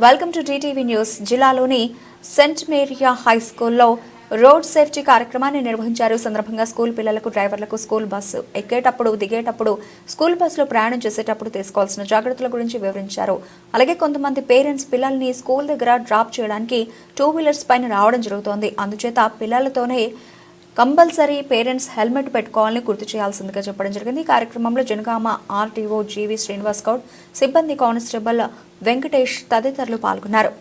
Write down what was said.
Welcome to TTV news జిల్లాలోని cent Maria high స్కూల్లో road safety కార్యక్రమాన్ని నిర్వహించారు. సందర్భంగా స్కూల్ పిల్లలకు డ్రైవర్లకు స్కూల్ బస్సు ఎక్కేటప్పుడు దిగేటప్పుడు స్కూల్ బస్సులో ప్రయాణం చేసేటప్పుడు తీసుకోవాల్సిన జాగ్రత్తల గురించి వివరించారు. అలాగే కొంతమంది పేరెంట్స్ పిల్లల్ని స్కూల్ దగ్గర డ్రాప్ చేయడానికి టూ వీలర్స్ పైన రావడం జరుగుతోంది. అందుచేత పిల్లలతోనే కంపల్సరీ పేరెంట్స్ హెల్మెట్ పెట్టుకోవాలని గుర్తు చేయాల్సిందిగా చెప్పడం జరిగింది. ఈ కార్యక్రమంలో జనగామ ఆర్టీఓ జీవి శ్రీనివాస్ గౌడ్ సిబ్బంది కానిస్టేబుల్ వెంకటేష్ తదితరులు పాల్గొన్నారు.